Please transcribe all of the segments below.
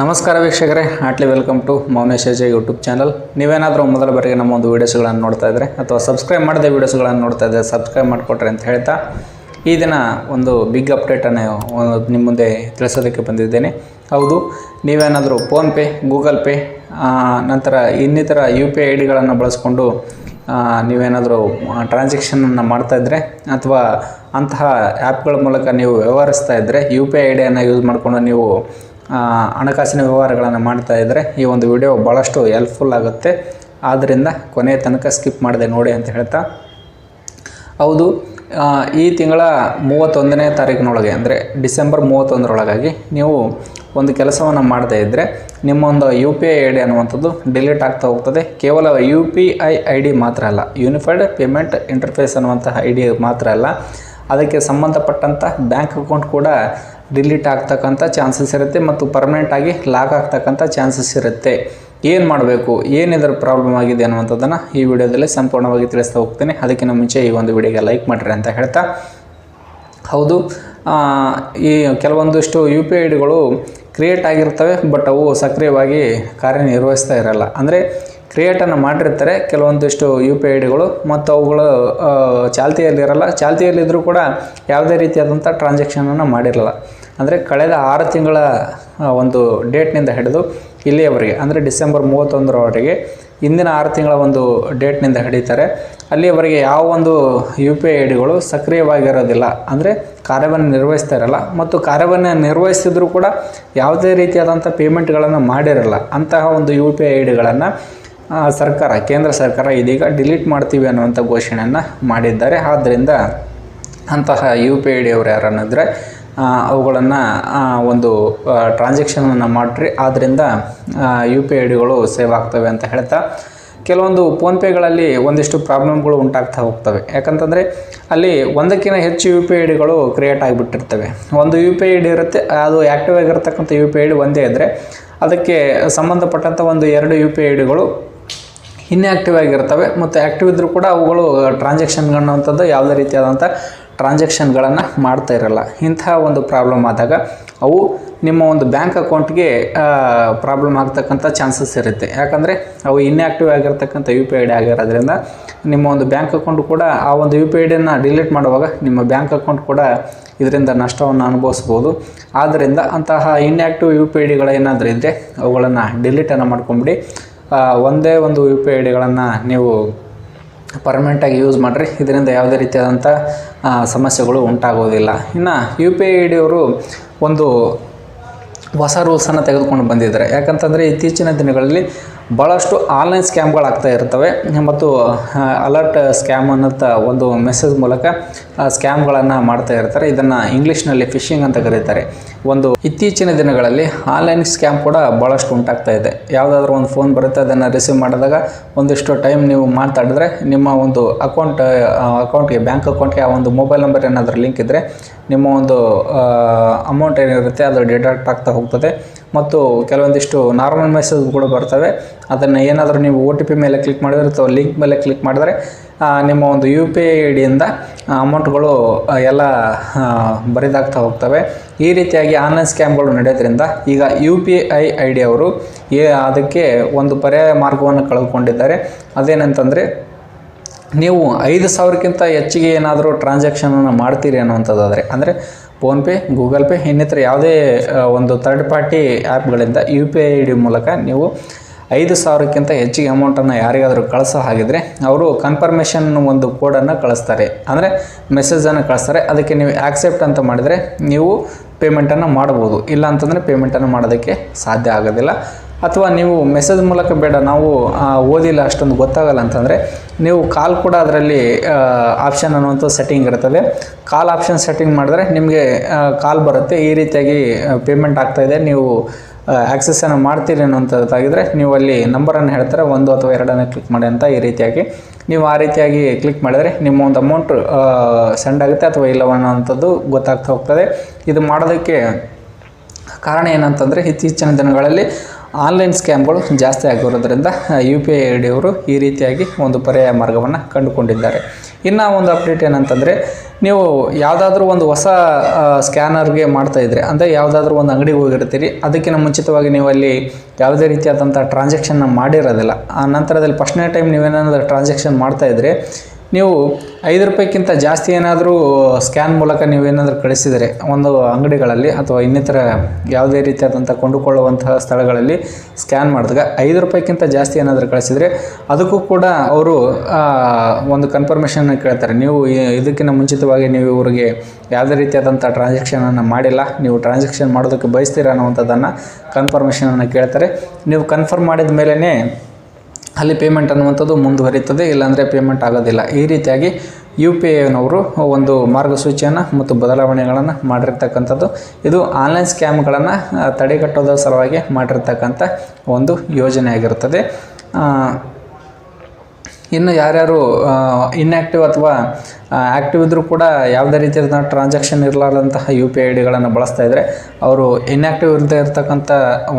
ನಮಸ್ಕಾರ ವೀಕ್ಷಕರೇ ಹಾಟ್ಲಿ welcome to Mounesh Ajay YouTube channel. ನೀವೇನಾದರೂ ಮೊದಲ ಬಾರಿಗೆ ನಮ್ಮ ಒಂದು ವೀಡಿಯೋಸ್ಗಳನ್ನು ನೋಡ್ತಾ ಇದ್ದರೆ ಅಥವಾ ಸಬ್ಸ್ಕ್ರೈಬ್ ಮಾಡದೆ ವೀಡಿಯೋಸ್ಗಳನ್ನು ನೋಡ್ತಾ ಇದ್ದರೆ ಸಬ್ಸ್ಕ್ರೈಬ್ ಮಾಡಿಕೊಟ್ರೆ ಅಂತ ಹೇಳ್ತಾ, ಈ ದಿನ ಒಂದು ಬಿಗ್ ಅಪ್ಡೇಟನ್ನು ನಿಮ್ಮ ಮುಂದೆ ತಿಳಿಸೋದಕ್ಕೆ ಬಂದಿದ್ದೇನೆ. ಹೌದು, ನೀವೇನಾದರೂ ಫೋನ್ಪೇ ಗೂಗಲ್ ಪೇ ನಂತರ ಇನ್ನಿತರ ಯು ಪಿ ಐ ಡಿಗಳನ್ನು ಬಳಸ್ಕೊಂಡು ನೀವೇನಾದರೂ ಟ್ರಾನ್ಸಾಕ್ಷನನ್ನು ಇದ್ದರೆ ಅಥವಾ ಅಂತಹ ಆ್ಯಪ್ಗಳ ಮೂಲಕ ನೀವು ವ್ಯವಹರಿಸ್ತಾ ಇದ್ದರೆ ಯು ಪಿ ಐ ಐಡಿಯನ್ನು ಯೂಸ್ ಮಾಡಿಕೊಂಡು ನೀವು ಹಣಕಾಸಿನ ವ್ಯವಹಾರಗಳನ್ನು ಮಾಡ್ತಾ ಇದ್ದರೆ ಈ ಒಂದು ವಿಡಿಯೋ ಭಾಳಷ್ಟು ಹೆಲ್ಪ್ಫುಲ್ ಆಗುತ್ತೆ. ಆದ್ದರಿಂದ ಕೊನೆಯ ತನಕ ಸ್ಕಿಪ್ ಮಾಡಿದೆ ನೋಡಿ ಅಂತ ಹೇಳ್ತಾ. ಹೌದು ಈ ತಿಂಗಳ ಮೂವತ್ತೊಂದನೇ ತಾರೀಕಿನೊಳಗೆ ಅಂದರೆ ಡಿಸೆಂಬರ್ ಮೂವತ್ತೊಂದರೊಳಗಾಗಿ ನೀವು ಒಂದು ಕೆಲಸವನ್ನು ಮಾಡದೇ ಇದ್ದರೆ ನಿಮ್ಮ ಒಂದು U P I I D ಅನ್ನುವಂಥದ್ದು ಡಿಲೀಟ್ ಆಗ್ತಾ ಹೋಗ್ತದೆ. ಕೇವಲ U P I I D ಮಾತ್ರ ಅಲ್ಲ ಯೂನಿಫೈಡ್ ಪೇಮೆಂಟ್ ಇಂಟರ್ಫೇಸ್ ಅನ್ನುವಂಥ ಐ ಡಿ ಮಾತ್ರ ಅಲ್ಲ. ಅದಕ್ಕೆ ಸಂಬಂಧಪಟ್ಟಂಥ ಬ್ಯಾಂಕ್ ಅಕೌಂಟ್ ಕೂಡ ಡಿಲೀಟ್ ಆಗ್ತಕ್ಕಂಥ ಚಾನ್ಸಸ್ ಇರುತ್ತೆ ಮತ್ತು ಪರ್ಮನೆಂಟಾಗಿ ಲಾಕ್ ಆಗ್ತಕ್ಕಂಥ ಚಾನ್ಸಸ್ ಇರುತ್ತೆ. ಏನು ಮಾಡಬೇಕು? ಏನು ಇದರ ಪ್ರಾಬ್ಲಮ್ ಆಗಿದೆ ಅನ್ನುವಂಥದ್ದನ್ನು ಈ ವಿಡಿಯೋದಲ್ಲಿ ಸಂಪೂರ್ಣವಾಗಿ ತಿಳಿಸ್ತಾ ಹೋಗ್ತೇನೆ. ಅದಕ್ಕಿಂತ ಮುಂಚೆ ಈ ಒಂದು ವಿಡಿಯೋಗೆ ಲೈಕ್ ಮಾಡಿರಿ ಅಂತ ಹೇಳ್ತಾ. ಹೌದು ಈ ಕೆಲವೊಂದಿಷ್ಟು ಯು ಪಿ ಐ ಡಿಗಳು ಕ್ರಿಯೇಟ್ ಆಗಿರ್ತವೆ ಬಟ್ ಅವು ಸಕ್ರಿಯವಾಗಿ ಕಾರ್ಯನಿರ್ವಹಿಸ್ತಾ ಇರಲ್ಲ. ಅಂದರೆ ಕ್ರಿಯೇಟನ್ನು ಮಾಡಿರ್ತಾರೆ. ಕೆಲವೊಂದಿಷ್ಟು ಯು ಪಿ ಐ ಡಿಗಳು ಮತ್ತು ಅವುಗಳು ಚಾಲ್ತಿಯಲ್ಲಿರಲ್ಲ ಚಾಲ್ತಿಯಲ್ಲಿದ್ದರೂ ಕೂಡ ಯಾವುದೇ ರೀತಿಯಾದಂಥ ಟ್ರಾನ್ಸಾಕ್ಷನನ್ನು ಮಾಡಿರಲ್ಲ. ಅಂದರೆ ಕಳೆದ ಆರು ತಿಂಗಳ ಒಂದು ಡೇಟ್ನಿಂದ ಹಿಡಿದು ಇಲ್ಲಿಯವರೆಗೆ, ಅಂದರೆ ಡಿಸೆಂಬರ್ ಮೂವತ್ತೊಂದರವರೆಗೆ ಇಂದಿನ ಆರು ತಿಂಗಳ ಒಂದು ಡೇಟ್ನಿಂದ ಹಿಡಿತಾರೆ. ಅಲ್ಲಿಯವರೆಗೆ ಯಾವ ಒಂದು ಯು ಪಿ ಐ ಐ ಡಿಗಳು ಸಕ್ರಿಯವಾಗಿರೋದಿಲ್ಲ. ಅಂದರೆ ಕಾರ್ಯವನ್ನು ನಿರ್ವಹಿಸ್ತಾ ಇರಲ್ಲ. ಮತ್ತು ಕಾರ್ಯವನ್ನು ನಿರ್ವಹಿಸಿದರೂ ಕೂಡ ಯಾವುದೇ ರೀತಿಯಾದಂಥ ಪೇಮೆಂಟ್ಗಳನ್ನು ಮಾಡಿರಲ್ಲ. ಅಂತಹ ಒಂದು ಯು ಪಿ ಐ ಐ ಡಿಗಳನ್ನು ಸರ್ಕಾರ, ಕೇಂದ್ರ ಸರ್ಕಾರ ಇದೀಗ ಡಿಲೀಟ್ ಮಾಡ್ತೀವಿ ಅನ್ನುವಂಥ ಘೋಷಣೆಯನ್ನು ಮಾಡಿದ್ದಾರೆ. ಆದ್ದರಿಂದ ಅಂತಹ ಯು ಪಿ ಐ ಡಿ ಅವರು ಯಾರನ್ನಿದ್ರೆ ಅವುಗಳನ್ನು ಒಂದು ಟ್ರಾನ್ಸಾಕ್ಷನನ್ನು ಮಾಡಿರಿ. ಆದ್ದರಿಂದ ಯು ಪಿ ಐ ಡಿಗಳು ಸೇವ್ ಆಗ್ತವೆ ಅಂತ ಹೇಳ್ತಾ, ಕೆಲವೊಂದು ಫೋನ್ಪೇಗಳಲ್ಲಿ ಒಂದಿಷ್ಟು ಪ್ರಾಬ್ಲಮ್ಗಳು ಉಂಟಾಗ್ತಾ ಹೋಗ್ತವೆ. ಯಾಕಂತಂದರೆ, ಅಲ್ಲಿ ಒಂದಕ್ಕಿಂತ ಹೆಚ್ಚು ಯು ಪಿ ಐ ಡಿಗಳು ಕ್ರಿಯೇಟ್ ಆಗಿಬಿಟ್ಟಿರ್ತವೆ. ಒಂದು ಯು ಪಿ ಐ ಡಿ ಇರುತ್ತೆ, ಅದು ಆ್ಯಕ್ಟಿವ್ ಆಗಿರ್ತಕ್ಕಂಥ ಯು ಪಿ ಐ ಡಿ ಒಂದೇ ಇದ್ದರೆ ಅದಕ್ಕೆ ಸಂಬಂಧಪಟ್ಟಂಥ ಒಂದು ಎರಡು ಯು ಪಿ ಐ ಡಿಗಳು ಇನ್ಆ್ಯಕ್ಟಿವ್ ಆಗಿರ್ತವೆ ಮತ್ತು ಆ್ಯಕ್ಟಿವ್ ಇದ್ದರೂ ಕೂಡ ಅವುಗಳು ಟ್ರಾನ್ಸಾಕ್ಷನ್ಗಳನ್ನಂಥದ್ದು ಯಾವುದೇ ರೀತಿಯಾದಂಥ ಟ್ರಾನ್ಸಾಕ್ಷನ್ಗಳನ್ನು ಮಾಡ್ತಾ ಇರಲ್ಲ. ಇಂತಹ ಒಂದು ಪ್ರಾಬ್ಲಮ್ ಆದಾಗ ಅವು ನಿಮ್ಮ ಒಂದು ಬ್ಯಾಂಕ್ ಅಕೌಂಟ್ಗೆ ಪ್ರಾಬ್ಲಮ್ ಆಗ್ತಕ್ಕಂಥ ಚಾನ್ಸಸ್ ಇರುತ್ತೆ. ಯಾಕಂದರೆ ಅವು ಇನ್ಆ್ಯಕ್ಟಿವ್ ಆಗಿರ್ತಕ್ಕಂಥ ಯು ಪಿ ಐ ಡಿ ಆಗಿರೋದ್ರಿಂದ ನಿಮ್ಮ ಒಂದು ಬ್ಯಾಂಕ್ ಅಕೌಂಟ್ ಕೂಡ ಆ ಒಂದು ಯು ಪಿ ಐ ಡಿಯನ್ನು ಡಿಲೀಟ್ ಮಾಡುವಾಗ ನಿಮ್ಮ ಬ್ಯಾಂಕ್ ಅಕೌಂಟ್ ಕೂಡ ಇದರಿಂದ ನಷ್ಟವನ್ನು ಅನುಭವಿಸ್ಬೋದು. ಆದ್ದರಿಂದ ಅಂತಹ ಇನ್ಆ್ಯಕ್ಟಿವ್ ಯು ಪಿ ಐ ಡಿಗಳೇನಾದರೂ ಇದ್ದರೆ ಅವುಗಳನ್ನು ಡಿಲೀಟನ್ನು ಮಾಡ್ಕೊಂಬಿಡಿ. ಒಂದೇ ಒಂದು ಯು ಪಿ ಐ ಡಿಗಳನ್ನು ನೀವು ಪರ್ಮನೆಂಟಾಗಿ ಯೂಸ್ ಮಾಡಿರಿ. ಇದರಿಂದ ಯಾವುದೇ ರೀತಿಯಾದಂಥ ಸಮಸ್ಯೆಗಳು ಉಂಟಾಗೋದಿಲ್ಲ. ಇನ್ನು ಯು ಪಿ ಐ ಐ ಡಿಯವರು ಒಂದು ಹೊಸ ರೂಲ್ಸನ್ನು ತೆಗೆದುಕೊಂಡು ಬಂದಿದ್ದಾರೆ. ಯಾಕಂತಂದರೆ ಇತ್ತೀಚಿನ ದಿನಗಳಲ್ಲಿ ಭಾಳಷ್ಟು ಆನ್ಲೈನ್ ಸ್ಕ್ಯಾಮ್ಗಳಾಗ್ತಾ ಇರ್ತವೆ. ಮತ್ತು ಅಲರ್ಟ್ ಸ್ಕ್ಯಾಮ್ ಅನ್ನೋಂಥ ಒಂದು ಮೆಸೇಜ್ ಮೂಲಕ ಸ್ಕ್ಯಾಮ್ಗಳನ್ನು ಮಾಡ್ತಾ ಇರ್ತಾರೆ. ಇದನ್ನು ಇಂಗ್ಲೀಷ್ನಲ್ಲಿ ಫಿಶಿಂಗ್ ಅಂತ ಕರೀತಾರೆ. ಒಂದು ಇತ್ತೀಚಿನ ದಿನಗಳಲ್ಲಿ ಆನ್ಲೈನ್ ಸ್ಕ್ಯಾಮ್ ಕೂಡ ಭಾಳಷ್ಟು ಉಂಟಾಗ್ತಾ ಇದೆ. ಯಾವುದಾದ್ರೂ ಒಂದು ಫೋನ್ ಬರುತ್ತೆ, ಅದನ್ನು ರಿಸೀವ್ ಮಾಡಿದಾಗ ಒಂದಿಷ್ಟು ಟೈಮ್ ನೀವು ಮಾತಾಡಿದ್ರೆ ನಿಮ್ಮ ಒಂದು ಅಕೌಂಟ್ ಅಕೌಂಟ್ಗೆ ಬ್ಯಾಂಕ್ ಅಕೌಂಟ್ಗೆ ಆ ಒಂದು ಮೊಬೈಲ್ ನಂಬರ್ ಏನಾದರೂ ಲಿಂಕ್ ಇದ್ದರೆ ನಿಮ್ಮ ಒಂದು ಅಮೌಂಟ್ ಏನಿರುತ್ತೆ, ಅದು ಡಿಡಕ್ಟ್ ಆಗ್ತಾ ಹೋಗ್ತದೆ. ಮತ್ತು ಕೆಲವೊಂದಿಷ್ಟು ನಾರ್ಮಲ್ ಮೆಸೇಜ್ ಕೂಡ ಬರ್ತವೆ. ಅದನ್ನು ಏನಾದರೂ ನೀವು ಒ ಟಿ ಪಿ ಮೇಲೆ ಕ್ಲಿಕ್ ಮಾಡಿದರೆ ಅಥವಾ ಲಿಂಕ್ ಮೇಲೆ ಕ್ಲಿಕ್ ಮಾಡಿದರೆ ನಿಮ್ಮ ಒಂದು ಯು ಪಿ ಐ ಐ ಡಿಯಿಂದ ಅಮೌಂಟ್ಗಳು ಎಲ್ಲ ಬರಿದಾಗ್ತಾ ಹೋಗ್ತವೆ. ಈ ರೀತಿಯಾಗಿ ಆನ್ಲೈನ್ ಸ್ಕ್ಯಾಮ್ಗಳು ನಡೆಯೋದ್ರಿಂದ ಈಗ U P I I D ಅವರು, ಏ, ಅದಕ್ಕೆ ಒಂದು ಪರ್ಯಾಯ ಮಾರ್ಗವನ್ನು ಕಳೆದುಕೊಂಡಿದ್ದಾರೆ. ಅದೇನಂತಂದರೆ, ನೀವು ಐದು ಸಾವಿರಕ್ಕಿಂತ ಹೆಚ್ಚಿಗೆ ಏನಾದರೂ ಟ್ರಾನ್ಸಾಕ್ಷನನ್ನು ಮಾಡ್ತೀರಿ ಅನ್ನುವಂಥದ್ದಾದರೆ, ಅಂದರೆ ಫೋನ್ಪೇ ಗೂಗಲ್ ಪೇ ಇನ್ನಿತರ ಯಾವುದೇ ಒಂದು ಥರ್ಡ್ ಪಾರ್ಟಿ ಆ್ಯಪ್ಗಳಿಂದ ಯು ಪಿ ಐ ಡಿ ಮೂಲಕ ನೀವು ಐದು ಸಾವಿರಕ್ಕಿಂತ ಹೆಚ್ಚಿಗೆ ಅಮೌಂಟನ್ನು ಯಾರಿಗಾದರೂ ಕಳಿಸೋ ಹಾಗಿದ್ರೆ ಅವರು ಕನ್ಫರ್ಮೇಷನ್ ಒಂದು ಕೋಡನ್ನು ಕಳಿಸ್ತಾರೆ. ಅಂದರೆ ಮೆಸೇಜನ್ನು ಕಳಿಸ್ತಾರೆ. ಅದಕ್ಕೆ ನೀವು ಆಕ್ಸೆಪ್ಟ್ ಅಂತ ಮಾಡಿದರೆ ನೀವು ಪೇಮೆಂಟನ್ನು ಮಾಡ್ಬೋದು ಇಲ್ಲ ಅಂತಂದರೆ ಪೇಮೆಂಟನ್ನು ಮಾಡೋದಕ್ಕೆ ಸಾಧ್ಯ ಆಗೋದಿಲ್ಲ. ಅಥವಾ ನೀವು ಮೆಸೇಜ್ ಮೂಲಕ ಬೇಡ, ನಾವು ಓದಿಲ್ಲ ಅಷ್ಟೊಂದು ಗೊತ್ತಾಗಲ್ಲ ಅಂತಂದರೆ ನೀವು ಕಾಲ್ ಕೂಡ ಅದರಲ್ಲಿ ಆಪ್ಷನ್ ಅನ್ನುವಂಥ ಸೆಟ್ಟಿಂಗ್ ಇರ್ತದೆ ಕಾಲ್ ಆಪ್ಷನ್ ಸೆಟ್ಟಿಂಗ್ ಮಾಡಿದ್ರೆ ನಿಮಗೆ ಕಾಲ್ ಬರುತ್ತೆ. ಈ ರೀತಿಯಾಗಿ ಪೇಮೆಂಟ್ ಆಗ್ತಾಯಿದೆ ನೀವು ಆ್ಯಕ್ಸೆಸನ್ನು ಮಾಡ್ತೀರಿ ಅನ್ನೋಂಥದ್ದಾಗಿದ್ದರೆ ನೀವು ಅಲ್ಲಿ ನಂಬರನ್ನು ಹೇಳ್ತಾರೆ, ಒಂದು ಅಥವಾ ಎರಡನ್ನು ಕ್ಲಿಕ್ ಮಾಡಿ ಅಂತ ಈ ರೀತಿಯಾಗಿ. ನೀವು ಆ ರೀತಿಯಾಗಿ ಕ್ಲಿಕ್ ಮಾಡಿದರೆ ನಿಮ್ಮ ಒಂದು ಅಮೌಂಟ್ ಸೆಂಡ್ ಆಗುತ್ತೆ ಅಥವಾ ಇಲ್ಲವೋ ಅನ್ನೋವಂಥದ್ದು ಗೊತ್ತಾಗ್ತಾ ಹೋಗ್ತದೆ. ಇದು ಮಾಡೋದಕ್ಕೆ ಕಾರಣ ಏನಂತಂದರೆ ಇತ್ತೀಚಿನ ದಿನಗಳಲ್ಲಿ ಆನ್ಲೈನ್ ಸ್ಕ್ಯಾಮ್ಗಳು ಜಾಸ್ತಿ ಆಗಿರೋದ್ರಿಂದ ಯು ಪಿ ಐ ಐ ಡಿಯವರು ಈ ರೀತಿಯಾಗಿ ಒಂದು ಪರ್ಯಾಯ ಮಾರ್ಗವನ್ನು ಕಂಡುಕೊಂಡಿದ್ದಾರೆ. ಇನ್ನು ಒಂದು ಅಪ್ಡೇಟ್ ಏನಂತಂದರೆ, ನೀವು ಯಾವುದಾದ್ರೂ ಒಂದು ಹೊಸ ಸ್ಕ್ಯಾನರ್ಗೆ ಮಾಡ್ತಾ ಇದ್ದರೆ ಅಂದರೆ ಯಾವುದಾದ್ರೂ ಒಂದು ಅಂಗಡಿಗೆ ಹೋಗಿರ್ತೀರಿ, ಅದಕ್ಕಿಂತ ಮುಂಚಿತವಾಗಿ ನೀವು ಅಲ್ಲಿ ಯಾವುದೇ ರೀತಿಯಾದಂಥ ಟ್ರಾನ್ಸಾಕ್ಷನ್ನ ಮಾಡಿರೋದಿಲ್ಲ. ಆ ನಂತರದಲ್ಲಿ ಫಸ್ಟ್ನೇ ಟೈಮ್ ನೀವೇನಾದರೂ ಟ್ರಾನ್ಸಾಕ್ಷನ್ ಮಾಡ್ತಾ ಇದ್ರೆ ನೀವು ಐದು ರೂಪಾಯಿಗಿಂತ ಜಾಸ್ತಿ ಏನಾದರೂ ಸ್ಕ್ಯಾನ್ ಮೂಲಕ ನೀವೇನಾದರೂ ಕಳಿಸಿದರೆ, ಒಂದು ಅಂಗಡಿಗಳಲ್ಲಿ ಅಥವಾ ಇನ್ನಿತರ ಯಾವುದೇ ರೀತಿಯಾದಂಥ ಕೊಂಡುಕೊಳ್ಳುವಂತಹ ಸ್ಥಳಗಳಲ್ಲಿ ಸ್ಕ್ಯಾನ್ ಮಾಡಿದಾಗ ಐದು ರೂಪಾಯಿಗಿಂತ ಜಾಸ್ತಿ ಏನಾದರೂ ಕಳಿಸಿದರೆ, ಅದಕ್ಕೂ ಕೂಡ ಅವರು ಒಂದು ಕನ್ಫರ್ಮೇಷನ್ ಕೇಳ್ತಾರೆ. ನೀವು ಇದಕ್ಕಿಂತ ಮುಂಚಿತವಾಗಿ ನೀವು ಇವರಿಗೆ ಯಾವುದೇ ರೀತಿಯಾದಂಥ ಟ್ರಾನ್ಸಾಕ್ಷನನ್ನು ಮಾಡಿಲ್ಲ, ನೀವು ಟ್ರಾನ್ಸಾಕ್ಷನ್ ಮಾಡೋದಕ್ಕೆ ಬಯಸ್ತೀರ ಅನ್ನುವಂಥದ್ದನ್ನು ಕನ್ಫರ್ಮೇಷನನ್ನು ಕೇಳ್ತಾರೆ. ನೀವು ಕನ್ಫರ್ಮ್ ಮಾಡಿದ ಮೇಲೇ ಅಲ್ಲಿ ಪೇಮೆಂಟ್ ಅನ್ನುವಂಥದ್ದು ಮುಂದುವರಿತದೆ ಇಲ್ಲಾಂದರೆ ಪೇಮೆಂಟ್ ಆಗೋದಿಲ್ಲ. ಈ ರೀತಿಯಾಗಿ ಯು ಪಿ ಐನವರು ಒಂದು ಮಾರ್ಗಸೂಚಿಯನ್ನು ಮತ್ತು ಬದಲಾವಣೆಗಳನ್ನು ಮಾಡಿರ್ತಕ್ಕಂಥದ್ದು. ಇದು ಆನ್ಲೈನ್ ಸ್ಕ್ಯಾಮ್ಗಳನ್ನು ತಡೆಗಟ್ಟೋದ್ರ ಸಲುವಾಗಿ ಮಾಡಿರ್ತಕ್ಕಂಥ ಒಂದು ಯೋಜನೆ ಆಗಿರುತ್ತದೆ ಇನ್ನು ಯಾರ್ಯಾರು ಇನ್ಆ್ಯಕ್ಟಿವ್ ಅಥವಾ ಆ್ಯಕ್ಟಿವ್ ಇದ್ದರೂ ಕೂಡ ಯಾವುದೇ ರೀತಿಯಾದ ಟ್ರಾನ್ಸಾಕ್ಷನ್ ಇರಲಾರ್ದಂತಹ ಯು ಪಿ ಐ ಡಿಗಳನ್ನು ಬಳಸ್ತಾ ಇದ್ದರೆ ಅವರು ಇನ್ಆ್ಯಕ್ಟಿವ್ ಇರದೇ ಇರತಕ್ಕಂಥ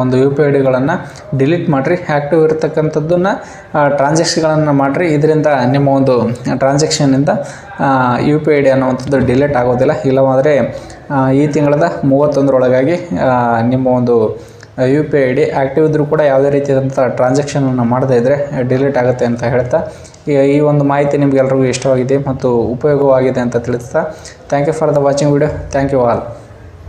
ಒಂದು ಯು ಪಿ ಐ ಡಿಗಳನ್ನು ಡಿಲೀಟ್ ಮಾಡಿರಿ. ಆ್ಯಕ್ಟಿವ್ ಇರತಕ್ಕಂಥದ್ದನ್ನು ಟ್ರಾನ್ಸಾಕ್ಷನ್ಗಳನ್ನು ಮಾಡಿರಿ. ಇದರಿಂದ ನಿಮ್ಮ ಒಂದು ಟ್ರಾನ್ಸಾಕ್ಷನ್ನಿಂದ ಯು ಪಿ ಐ ಡಿ ಅನ್ನುವಂಥದ್ದು ಡಿಲೀಟ್ ಆಗೋದಿಲ್ಲ. ಇಲ್ಲವಾದರೆ ಈ ತಿಂಗಳದ ಮೂವತ್ತೊಂದರೊಳಗಾಗಿ ನಿಮ್ಮ ಒಂದು U P I D active ಇದ್ದರೂ ಕೂಡ ಯಾವುದೇ ರೀತಿಯಾದಂಥ ಟ್ರಾನ್ಸಾಕ್ಷನನ್ನು ಮಾಡದೇ ಇದ್ದರೆ ಡಿಲೀಟ್ ಆಗುತ್ತೆ ಅಂತ ಹೇಳ್ತಾ, ಈ ಒಂದು ಮಾಹಿತಿ ನಿಮಗೆಲ್ರಿಗೂ ಇಷ್ಟವಾಗಿದೆ ಮತ್ತು ಉಪಯೋಗವಾಗಿದೆ ಅಂತ ತಿಳಿಸ್ತಾ thank you for the watching video thank you all